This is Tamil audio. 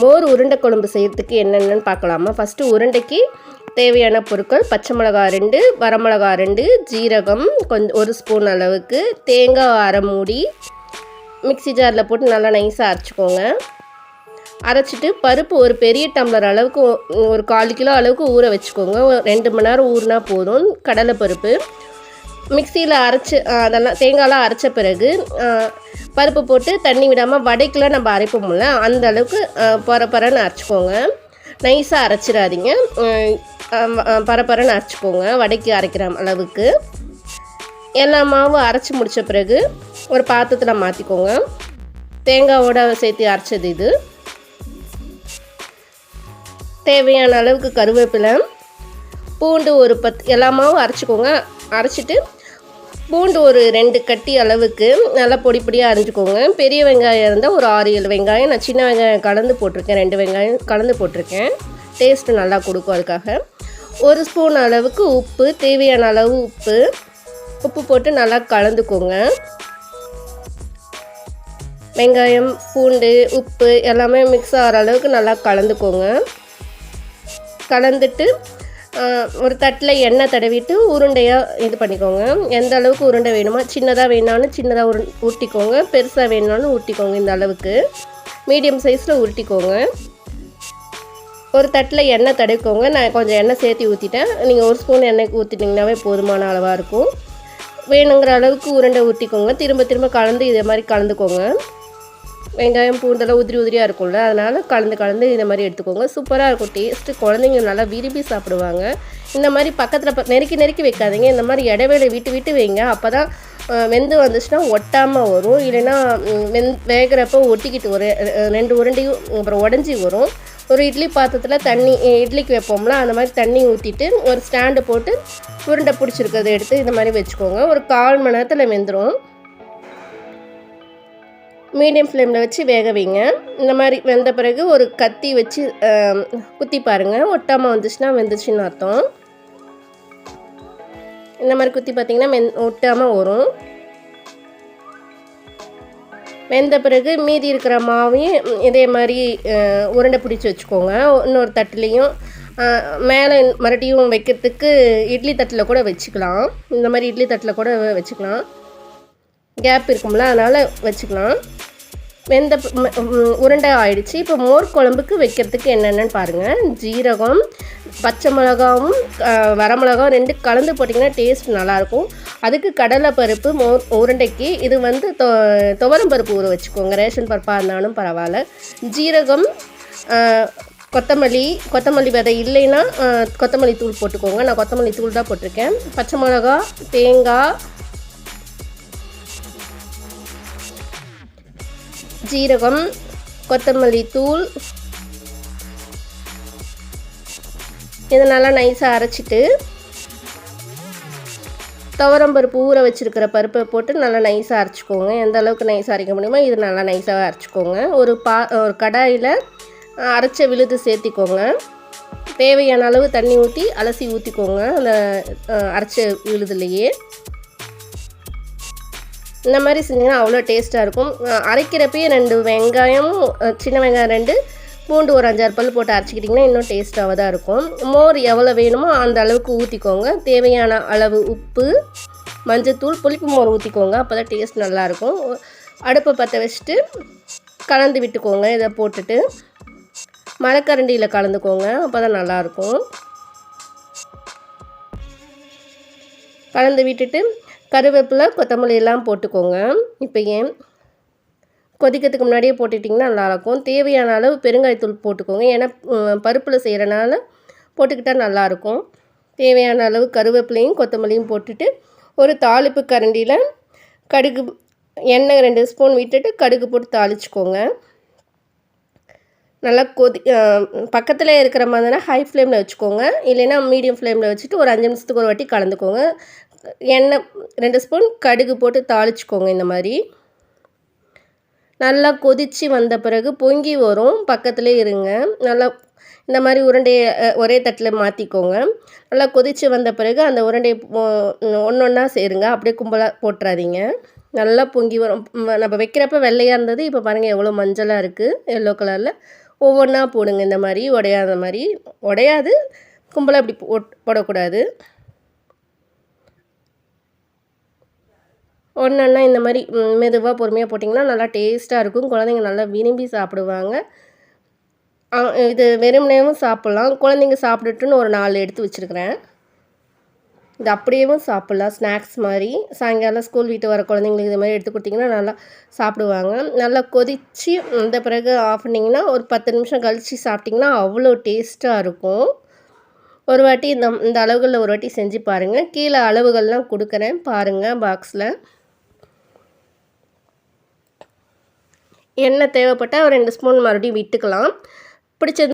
மோர் உருண்டை குழம்பு செய்கிறதுக்கு என்னென்னு பார்க்கலாமா? ஃபஸ்ட்டு உருண்டைக்கு தேவையான பொருட்கள் பச்சை மிளகா ரெண்டு வரமிளகா ரெண்டு ஜீரகம் கொஞ்சம் ஒரு ஸ்பூன் அளவுக்கு தேங்காய் அரை மூடி மிக்ஸி ஜாரில் போட்டு நல்லா நைஸாக அரைச்சிக்கோங்க. அரைச்சிட்டு பருப்பு ஒரு பெரிய டம்ளர் அளவுக்கு ஒரு கால் கிலோ அளவுக்கு ஊற வச்சுக்கோங்க. ரெண்டு மணி நேரம் ஊறினா போதும். கடலைப்பருப்பு மிக்சியில் அரைச்சி அதெல்லாம் தேங்காய்லாம் அரைச்ச பிறகு பருப்பு போட்டு தண்ணி விடாமல் வடைக்கெலாம் நம்ம அரைப்போம்ல அந்த அளவுக்கு பரப்பரன்னு அரைச்சிக்கோங்க. நைஸாக அரைச்சிடாதீங்க. பரப்பரன்னு அரைச்சிக்கோங்க வடைக்கு அரைக்கிற அளவுக்கு. எல்லா மாவும் அரைச்சி முடித்த பிறகு ஒரு பாத்திரத்தில் மாற்றிக்கோங்க தேங்காவோட சேர்த்து அரைச்சது இது. தேவையான அளவுக்கு கருவேப்பிலை பூண்டு ஒரு பத்து எல்லா மாவும் அரைச்சிக்கோங்க. அரைச்சிட்டு பூண்டு ஒரு ரெண்டு கட்டி அளவுக்கு நல்லா பொடி பொடியாக அரைஞ்சிக்கோங்க. பெரிய வெங்காயம் இருந்தால் ஒரு ஆறு ஏழு வெங்காயம். நான் சின்ன வெங்காயம் கலந்து போட்டிருக்கேன் ரெண்டு வெங்காயம் கலந்து போட்டிருக்கேன். டேஸ்ட்டு நல்லா கொடுக்கும் அதுக்காக. ஒரு ஸ்பூன் அளவுக்கு உப்பு தேவையான அளவு உப்பு. உப்பு போட்டு நல்லா கலந்துக்கோங்க. வெங்காயம் பூண்டு உப்பு எல்லாமே மிக்ஸ் ஆகிற அளவுக்கு நல்லா கலந்துக்கோங்க. கலந்துட்டு ஒரு தட்டில் எண்ணெய் தடவிட்டு உருண்டையாக இது பண்ணிக்கோங்க. எந்த அளவுக்கு உருண்டை வேணுமோ சின்னதாக வேணாலும் சின்னதாக உரு ஊட்டிக்கோங்க. பெருசாக வேணாலும் ஊட்டிக்கோங்க இந்த அளவுக்கு. மீடியம் சைஸில் உருட்டிக்கோங்க. ஒரு தட்டில் எண்ணெய் தடவிக்கோங்க. நான் கொஞ்சம் எண்ணெய் சேர்த்து ஊற்றிட்டேன் நீங்கள் ஒரு ஸ்பூன் எண்ணெய் ஊற்றிட்டிங்கனாவே போதுமான அளவாக இருக்கும். வேணுங்கிற அளவுக்கு உருண்டை ஊற்றிக்கோங்க திரும்ப திரும்ப கலந்து இதே மாதிரி கலந்துக்கோங்க. வெங்காயம் பூண்டெல்லாம் உதிரி உதிரியாக இருக்கும்ல அதனால் கலந்து கலந்து இந்த மாதிரி எடுத்துக்கோங்க. சூப்பராக இருக்கும் டேஸ்ட்டு குழந்தைங்க நல்லா விரும்பி சாப்பிடுவாங்க. இந்த மாதிரி பக்கத்தில் நெருக்கி நெருக்கி வைக்காதீங்க. இந்த மாதிரி இடைவேளை விட்டு விட்டு வைங்க. அப்போ தான் வெந்து வந்துச்சுன்னா ஒட்டாமல் வரும். இல்லைன்னா வெந் வேகிறப்போ ஒட்டிக்கிட்டு ஒரு ரெண்டு உருண்டையும் அப்புறம் உடஞ்சி வரும். ஒரு இட்லி பாத்திரத்தில் தண்ணி இட்லிக்கு வைப்போம்ல அந்த மாதிரி தண்ணி ஊற்றிட்டு ஒரு ஸ்டாண்டு போட்டு உருண்டை பிடிச்சிருக்கிறத எடுத்து இந்த மாதிரி வச்சுக்கோங்க. ஒரு கால் மணி நேரத்தில் வெந்துடும் மீடியம் ஃப்ளேமில் வச்சு வேக வைங்க. இந்த மாதிரி வெந்த பிறகு ஒரு கத்தி வச்சு குத்தி பாருங்கள் ஒட்டாமல் வந்துச்சுன்னா வெந்துச்சுன்னு அர்த்தம். இந்த மாதிரி குத்தி பார்த்தீங்கன்னா வெந் ஒட்டாமல் வரும். வெந்த பிறகு மீதி இருக்கிற மாவையும் இதே மாதிரி உருண்டை பிடிச்சி வச்சுக்கோங்க. இன்னொரு தட்டுலேயும் மேலே மறுபடியும் வைக்கிறதுக்கு இட்லி தட்டில் கூட வச்சுக்கலாம். இந்த மாதிரி இட்லி தட்டில் கூட வச்சுக்கலாம். கேப் இருக்கும்ல அதனால் வச்சுக்கலாம். வெந்த ம- உருண்டை ஆயிடுச்சு. இப்போ மோர் குழம்புக்கு வைக்கிறதுக்கு என்னென்னு பாருங்கள் ஜீரகம் பச்சை மிளகாவும் வரமிளகாவும் ரெண்டு கலந்து போட்டிங்கன்னா டேஸ்ட் நல்லாயிருக்கும். அதுக்கு கடலை பருப்பு மோர் உருண்டைக்கு இது வந்து தொ துவரம் பருப்பு ஊற வச்சுக்கோங்க. ரேஷன் பருப்பாக இருந்தாலும் பரவாயில்ல. ஜீரகம் கொத்தமல்லி கொத்தமல்லி விதை இல்லைன்னா கொத்தமல்லி தூள் போட்டுக்கோங்க. நான் கொத்தமல்லி தூள் தான் போட்டிருக்கேன். பச்சை மிளகா தேங்காய் ஜீரகம் கொத்தமல்லி தூள். இதை நல்லா நைஸாக அரைச்சிட்டு துவரம்பருப்பு ஊற வச்சுருக்கிற பருப்பை போட்டு நல்லா நைஸாக அரைச்சிக்கோங்க. எந்த அளவுக்கு நைஸாக அரைக்க முடியுமோ இது நல்லா நைஸாக அரைச்சிக்கோங்க. ஒரு பா ஒரு கடாயில் அரைச்ச விழுது சேர்த்திக்கோங்க. தேவையான அளவு தண்ணி ஊற்றி அலசி ஊற்றிக்கோங்க அந்த அரைச்ச விழுதுலையே. இந்த மாதிரி செஞ்சிங்கன்னா அவ்வளோ டேஸ்ட்டாக இருக்கும். அரைக்கிறப்பயே ரெண்டு வெங்காயமும் சின்ன வெங்காயம் ரெண்டு பூண்டு ஒரு அஞ்சாறு பல் போட்டு அரைச்சிக்கிட்டிங்கன்னா இன்னும் டேஸ்ட்டாக தான் இருக்கும். மோர் எவ்வளோ வேணுமோ அந்த அளவுக்கு ஊற்றிக்கோங்க தேவையான அளவு உப்பு மஞ்சத்தூள் புளிப்பு மோர் ஊற்றிக்கோங்க அப்போ தான் டேஸ்ட் நல்லாயிருக்கும். அடுப்பை பற்ற வச்சுட்டு கலந்து விட்டுக்கோங்க. இதை போட்டுட்டு மரக்கரண்டியில் கலந்துக்கோங்க. அப்போ தான் நல்லாயிருக்கும். கலந்து விட்டுட்டு கருவேப்பிலை கொத்தமல்லி எல்லாம் போட்டுக்கோங்க. இப்போ ஏன்? கொதிக்கிறதுக்கு முன்னாடியே போட்டுட்டிங்கன்னா நல்லாயிருக்கும். தேவையான அளவு பெருங்காயத்தூள் போட்டுக்கோங்க. ஏன்னா பருப்பில் செய்கிறனால போட்டுக்கிட்டால் நல்லாயிருக்கும். தேவையான அளவு கருவேப்பிலையும் கொத்தமல்லியும் போட்டுட்டு ஒரு தாளிப்பு கரண்டியில் கடுகு எண்ணெய் ரெண்டு ஸ்பூன் விட்டுட்டு கடுகு போட்டு தாளிச்சுக்கோங்க. நல்லா கொதி பக்கத்தில் இருக்கிற மாதிரினா ஹை ஃப்ளேமில் வச்சுக்கோங்க. இல்லைன்னா மீடியம் ஃப்ளேமில் வச்சுட்டு ஒரு அஞ்சு நிமிஷத்துக்கு ஒரு வாட்டி கலந்துக்கோங்க. எண்ணெய் ரெண்டு ஸ்பூன் கடுகு போட்டு தாளிச்சுக்கோங்க இந்த மாதிரி. நல்லா கொதித்து வந்த பிறகு பொங்கி வரும். பக்கத்துலே இருங்க. நல்லா இந்த மாதிரி உருண்டையை ஒரே தட்டில் மாற்றிக்கோங்க நல்லா கொதித்து வந்த பிறகு அந்த உருண்டையை ஒன்று ஒன்றா சேருங்க. அப்படியே கும்பலாக போட்டுறாதீங்க. நல்லா பொங்கி வரும். நம்ம வைக்கிறப்ப வெள்ளையாக இருந்தது. இப்போ பாருங்கள் எவ்வளோ மஞ்சளாக இருக்குது எல்லோ கலரில் ஒவ்வொன்றா போடுங்க. இந்த மாதிரி உடையாத மாதிரி. உடையாது. கும்பலாக இப்படி போட் போடக்கூடாது. ஒன்றா இந்த மாதிரி மெதுவாக பொறுமையாக போட்டிங்கன்னா நல்லா டேஸ்ட்டாக இருக்கும். குழந்தைங்க நல்லா விரும்பி சாப்பிடுவாங்க. இது வெறுமனேவும் சாப்பிட்லாம். குழந்தைங்க சாப்பிட்டுட்டுன்னு ஒரு நாலு எடுத்து வச்சுருக்கிறேன். இது அப்படியேவும் சாப்பிட்லாம். ஸ்நாக்ஸ் மாதிரி. சாயங்காலம் ஸ்கூல் வீட்டு வர குழந்தைங்களுக்கு இது மாதிரி எடுத்து கொடுத்தீங்கன்னா நல்லா சாப்பிடுவாங்க. நல்லா கொதித்து இந்த பிறகு ஆஃப் பண்ணிங்கன்னா ஒரு பத்து நிமிஷம் கழித்து சாப்பிட்டிங்கன்னா அவ்வளோ டேஸ்ட்டாக இருக்கும். ஒரு வாட்டி இந்த இந்த அளவுகளில் ஒரு வாட்டி செஞ்சு பாருங்கள் கீழே அளவுகள்லாம் கொடுக்குறேன். பாருங்கள் பாக்ஸில் எண்ணெய் தேவைப்பட்டால் ஒரு ரெண்டு ஸ்பூன் மறுபடியும் விட்டுக்கலாம். பிடிச்சது